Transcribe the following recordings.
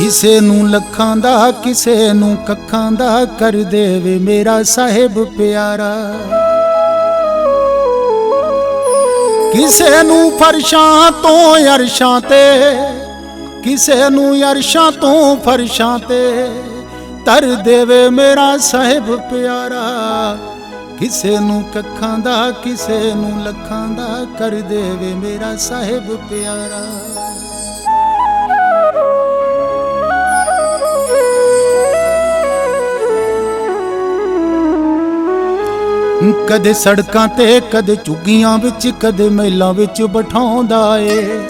ਕਿਸੇ ਨੂੰ ਲੱਖਾਂ ਦਾ, ਕਿਸੇ ਨੂੰ ਕੱਖਾਂ ਦਾ ਕਰ ਦੇਵੇ ਮੇਰਾ ਸਾਹਿਬ ਪਿਆਰਾ। ਕਿਸੇ ਨੂੰ ਫਰਸ਼ਾਂ ਤੋਂ ਅਰਸ਼ਾਂ ਤੇ, ਕਿਸੇ ਨੂੰ ਅਰਸ਼ਾਂ ਤੋਂ ਫਰਸ਼ਾਂ ਤੇ ਤਰ ਦੇਵੇ ਮੇਰਾ ਸਾਹਿਬ ਪਿਆਰਾ। ਕਿਸੇ ਨੂੰ ਕੱਖਾਂ ਦਾ, ਕਿਸੇ ਨੂੰ ਲੱਖਾਂ ਦਾ ਕਰ ਦੇਵੇ ਮੇਰਾ ਸਾਹਿਬ ਪਿਆਰਾ। ਕਦੇ ਸੜਕਾਂ ਤੇ, ਕਦੇ ਚੁੱਗੀਆਂ ਵਿੱਚ, ਕਦੇ ਮਹਿਲਾਂ ਵਿੱਚ ਬਿਠਾਉਂਦਾ ਏ।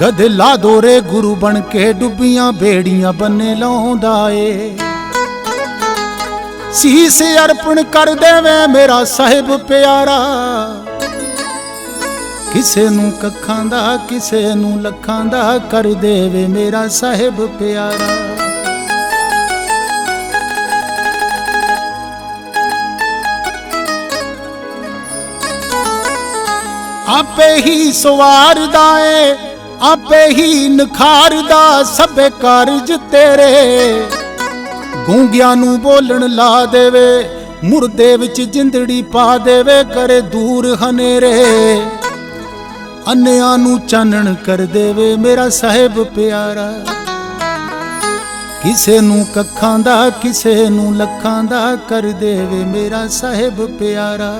ਕਦੇ ਲਾ ਦੋਰੇ ਗੁਰੂ ਬਣ ਕੇ ਡੁੱਬੀਆਂ ਬੇੜੀਆਂ ਬੰਨੇ ਲਾਉਂਦਾ ਏ। ਸੀਸ ਅਰਪਣ ਕਰ ਦੇਵੇ ਮੇਰਾ ਸਾਹਿਬ ਪਿਆਰਾ। ਕਿਸੇ ਨੂੰ ਕੱਖਾਂ ਦਾ, ਕਿਸੇ ਨੂੰ ਲੱਖਾਂ ਦਾ ਕਰ ਦੇਵੇ ਮੇਰਾ ਸਾਹਿਬ ਪਿਆਰਾ। ਆਪੇ ਹੀ ਸਵਾਰਦਾ ਏ, ਆਪੇ ਹੀ ਨਖਾਰਦਾ ਸਭੇ ਕਾਰਜ ਤੇਰੇ। ਗੂੰਗਿਆਂ ਨੂੰ ਬੋਲਣ ਲਾ ਦੇਵੇ, ਮੁਰਦੇ ਵਿੱਚ ਜਿੰਦੜੀ ਪਾ ਦੇਵੇ ਕਰੇ ਦੂਰ ਹਨੇਰੇ। ਅੰਨਿਆਂ ਨੂੰ ਚਾਨਣ ਕਰ ਦੇਵੇ, ਮੇਰਾ ਸਾਹਿਬ ਪਿਆਰਾ। ਕਿਸੇ ਨੂੰ ਕੱਖਾਂ ਦਾ, ਕਿਸੇ ਨੂੰ ਲੱਖਾਂ ਦਾ ਕਰ ਦੇਵੇ, ਮੇਰਾ ਸਾਹਿਬ ਪਿਆਰਾ।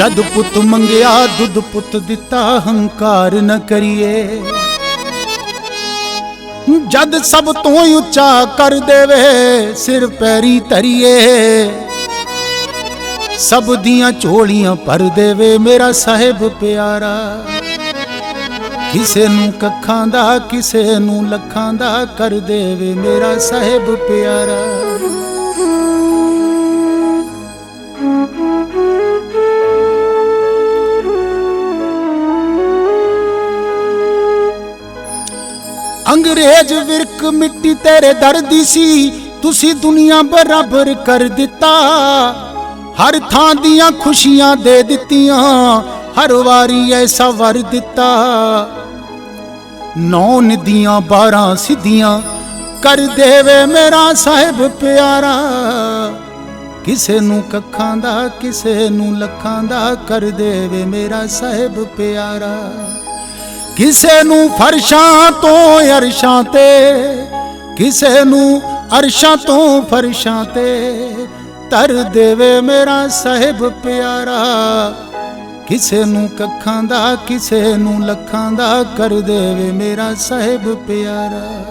ਜਦ ਪੁੱਤ ਮੰਗਿਆ, ਦੁੱਧ ਪੁੱਤ ਦਿੱਤਾ, ਹੰਕਾਰ ਨ ਕਰੀਏ। ਜਦ ਸਭ ਤੋਂ ਉੱਚਾ ਕਰ ਦੇਵੇ, ਸਿਰ ਪੈਰੀ ਧਰੀਏ। ਸਭ ਦੀਆਂ ਝੋਲੀਆਂ ਭਰ ਦੇਵੇ, ਮੇਰਾ ਸਾਹਿਬ ਪਿਆਰਾ। ਕਿਸੇ ਨੂੰ ਕੱਖਾਂ ਦਾ, ਕਿਸੇ ਨੂੰ ਲੱਖਾਂ ਦਾ ਕਰ ਦੇਵੇ, ਮੇਰਾ ਸਾਹਿਬ ਪਿਆਰਾ। ਅੰਗਰੇਜ਼ ਵਿਰਕ ਮਿੱਟੀ ਤੇਰੇ ਦਰਦੀ ਸੀ, ਤੁਸੀਂ ਦੁਨੀਆ ਬਰਾਬਰ ਕਰ ਦਿੱਤਾ। ਹਰ ਥਾਂ ਦੀਆਂ ਖੁਸ਼ੀਆਂ ਦੇ ਦਿੱਤੀਆਂ, ਹਰ ਵਾਰੀ ਐਸਾ ਵਰ ਦਿੱਤਾ। ਨੌਨ ਦੀਆਂ ਬਾਰਾਂ ਸਿੱਧੀਆਂ, ਕਰ ਦੇਵੇ ਮੇਰਾ ਸਾਹਿਬ ਪਿਆਰਾ। ਕਿਸੇ ਨੂੰ ਕੱਖਾਂ ਦਾ, ਕਿਸੇ ਨੂੰ ਲੱਖਾਂ ਦਾ, ਕਰ ਦੇਵੇ ਮੇਰਾ ਸਾਹਿਬ ਪਿਆਰਾ। ਕਿਸੇ ਨੂੰ ਫਰਸ਼ਾਂ ਤੋਂ ਅਰਸ਼ਾਂ ਤੇ, ਕਿਸੇ ਨੂੰ ਅਰਸ਼ਾਂ ਤੋਂ ਫਰਸ਼ਾਂ ਤੇ ਤਰ ਦੇਵੇ ਮੇਰਾ ਸਾਹਿਬ ਪਿਆਰਾ। ਕਿਸੇ ਨੂੰ ਕੱਖਾਂ ਦਾ, ਕਿਸੇ ਨੂੰ ਲੱਖਾਂ ਦਾ, ਕਰ ਦੇਵੇ ਮੇਰਾ ਸਾਹਿਬ ਪਿਆਰਾ।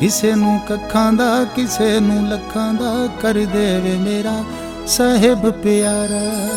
ਕਿਸੇ ਨੂੰ ਕੱਖਾਂ ਦਾ, ਕਿਸੇ ਨੂੰ ਲੱਖਾਂ ਦਾ, ਕਰ ਦੇਵੇ ਮੇਰਾ ਸਾਹਿਬ ਪਿਆਰਾ।